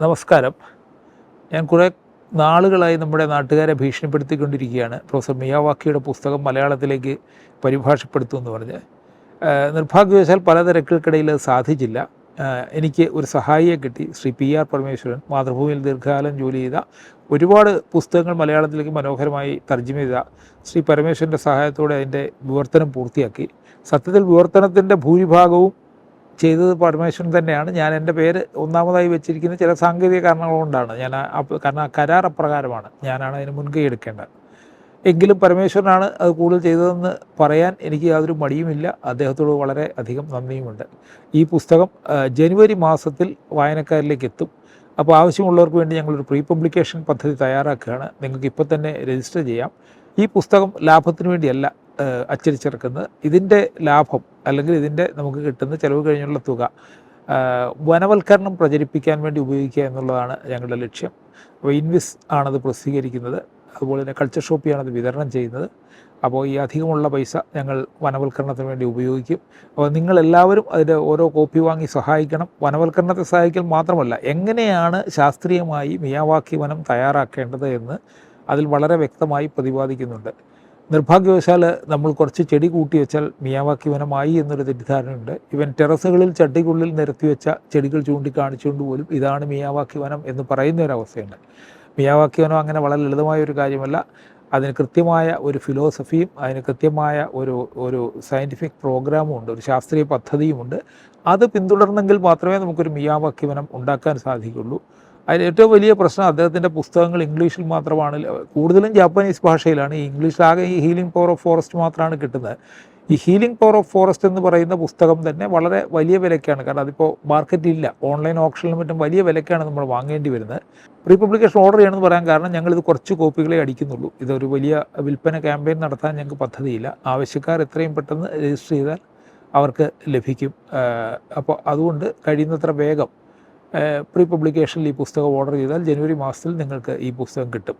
നമസ്കാരം. ഞാൻ കുറേ നാളുകളായി നമ്മുടെ നാട്ടുകാരെ ഭീഷണിപ്പെടുത്തിക്കൊണ്ടിരിക്കുകയാണ്. പ്രൊഫസർ മിയാവാക്കിയുടെ പുസ്തകം മലയാളത്തിലേക്ക് പരിഭാഷപ്പെടുത്തുമെന്ന് പറഞ്ഞ്. ആഹ് നിർഭാഗ്യവശാൽ പല തിരക്കുകൾക്കിടയിൽ അത് സാധിച്ചില്ല. എനിക്ക് ഒരു സഹായിയെ കിട്ടി. ശ്രീ പി ആർ പരമേശ്വരൻ മാതൃഭൂമിയിൽ ദീർഘകാലം ജോലി ചെയ്ത ഒരുപാട് പുസ്തകങ്ങൾ മലയാളത്തിലേക്ക് മനോഹരമായി തർജമ ചെയ്ത ശ്രീ പരമേശ്വരന്റെ സഹായത്തോടെ അതിന്റെ വിവർത്തനം പൂർത്തിയാക്കി. സത്യത്തിൽ വിവർത്തനത്തിന്റെ ഭൂരിഭാഗവും ചെയ്തത് പരമേശ്വരൻ തന്നെയാണ്. ഞാൻ എന്റെ പേര് ഒന്നാമതായി വെച്ചിരിക്കുന്ന ചില സാങ്കേതിക കാരണങ്ങൾ കൊണ്ടാണ്. ഞാൻ കാരണം കരാർ അപ്രകാരമാണ്. ഞാനാണ് അതിന് മുൻകൈ എടുക്കേണ്ടത്. എങ്കിലും പരമേശ്വരനാണ് അത് കൂടുതൽ ചെയ്തതെന്ന് പറയാൻ എനിക്ക് യാതൊരു മടിയുമില്ല. അദ്ദേഹത്തോട് വളരെ അധികം നന്ദിയുമുണ്ട്. ഈ പുസ്തകം ജനുവരി മാസത്തിൽ വായനക്കാരിലേക്ക് എത്തും. അപ്പോൾ ആവശ്യമുള്ളവർക്ക് വേണ്ടി ഞങ്ങളൊരു പ്രീ പബ്ലിക്കേഷൻ പദ്ധതി തയ്യാറാക്കുകയാണ്. നിങ്ങൾക്ക് ഇപ്പോൾ തന്നെ രജിസ്റ്റർ ചെയ്യാം. ഈ പുസ്തകം ലാഭത്തിന് വേണ്ടിയല്ല അച്ചടിച്ചിറക്കുന്നത്. ഇതിന്റെ ലാഭം അല്ലെങ്കിൽ ഇതിന്റെ നമുക്ക് കിട്ടുന്ന ചിലവ് കഴിഞ്ഞുള്ള തുക വനവൽക്കരണം പ്രചരിപ്പിക്കാൻ വേണ്ടി ഉപയോഗിക്കുക എന്നുള്ളതാണ് ഞങ്ങളുടെ ലക്ഷ്യം. അപ്പോൾ ഇൻവിസ് ആണത് പ്രസിദ്ധീകരിക്കുന്നത്. അതുപോലെ തന്നെ കൾച്ചർ ഷോപ്പിയാണത് വിതരണം ചെയ്യുന്നത്. അപ്പോൾ ഈ അധികമുള്ള പൈസ ഞങ്ങൾ വനവൽക്കരണത്തിന് വേണ്ടി ഉപയോഗിക്കും. അപ്പോൾ നിങ്ങളെല്ലാവരും അതിന്റെ ഓരോ കോപ്പി വാങ്ങി സഹായിക്കണം. വനവൽക്കരണത്തെ സഹായിക്കൽ മാത്രമല്ല എങ്ങനെയാണ് ശാസ്ത്രീയമായി മിയാവാക്കി വനം തയ്യാറാക്കേണ്ടത് എന്ന് അതിൽ വളരെ വ്യക്തമായി പ്രതിപാദിക്കുന്നുണ്ട്. നിർഭാഗ്യവശാൽ നമ്മൾ കുറച്ച് ചെടി കൂട്ടി വെച്ചാൽ മിയാവാക്കി വനമായി എന്നൊരു തെറ്റിദ്ധാരണയുണ്ട്. ഇവൻ ടെറസുകളിൽ ചട്ടിക്കുള്ളിൽ നിരത്തി വെച്ച ചെടികൾ ചൂണ്ടിക്കാണിച്ചുകൊണ്ട് പോലും ഇതാണ് മിയാവാക്കി വനം എന്ന് പറയുന്ന ഒരവസ്ഥയുണ്ട് മിയാവാക്കി വനം അങ്ങനെ വളരെ ലളിതമായ ഒരു കാര്യമല്ല. അതിന് കൃത്യമായ ഒരു ഫിലോസഫിയും അതിന് കൃത്യമായ ഒരു ഒരു സയന്റിഫിക് പ്രോഗ്രാമും ഉണ്ട് ഒരു ശാസ്ത്രീയ പദ്ധതിയുമുണ്ട് അത് പിന്തുടർന്നെങ്കിൽ മാത്രമേ നമുക്കൊരു മിയാവാക്കി വനം ഉണ്ടാക്കാൻ സാധിക്കുള്ളൂ. അതിൽ ഏറ്റവും വലിയ പ്രശ്നം അദ്ദേഹത്തിന്റെ പുസ്തകങ്ങൾ ഇംഗ്ലീഷിൽ മാത്രമാണ്. കൂടുതലും ജാപ്പനീസ് ഭാഷയിലാണ്. ഈ ഇംഗ്ലീഷിലാകെ ഈ ഹീലിംഗ് പവർ ഓഫ് ഫോറസ്റ്റ് മാത്രമാണ് കിട്ടുന്നത്. ഈ ഹീലിംഗ് പവർ ഓഫ് ഫോറസ്റ്റ് എന്ന് പറയുന്ന പുസ്തകം തന്നെ വളരെ വലിയ വിലയ്ക്കാണ്. കാരണം അതിപ്പോൾ മാർക്കറ്റിൽ ഇല്ല ഓൺലൈൻ ഓപ്ഷനിലും മറ്റും വലിയ വിലയ്ക്കാണ് നമ്മൾ വാങ്ങേണ്ടി വരുന്നത്. പ്രീ പബ്ലിക്കേഷൻ ഓർഡർ ചെയ്യണമെന്ന് പറയാൻ കാരണം ഞങ്ങളിത് കുറച്ച് കോപ്പികളെ അടിക്കുന്നുള്ളൂ. ഇതൊരു വലിയ വിൽപ്പന ക്യാമ്പയിൻ നടത്താൻ ഞങ്ങൾക്ക് പദ്ധതിയില്ല. ആവശ്യക്കാർ എത്രയും പെട്ടെന്ന് രജിസ്റ്റർ ചെയ്താൽ അവർക്ക് ലഭിക്കും. അപ്പോൾ അതുകൊണ്ട് കഴിയുന്നത്ര വേഗം പ്രീ പബ്ലിക്കേഷനിൽ ഈ പുസ്തകം ഓർഡർ ചെയ്താൽ ജനുവരി മാസത്തിൽ നിങ്ങൾക്ക് ഈ പുസ്തകം കിട്ടും.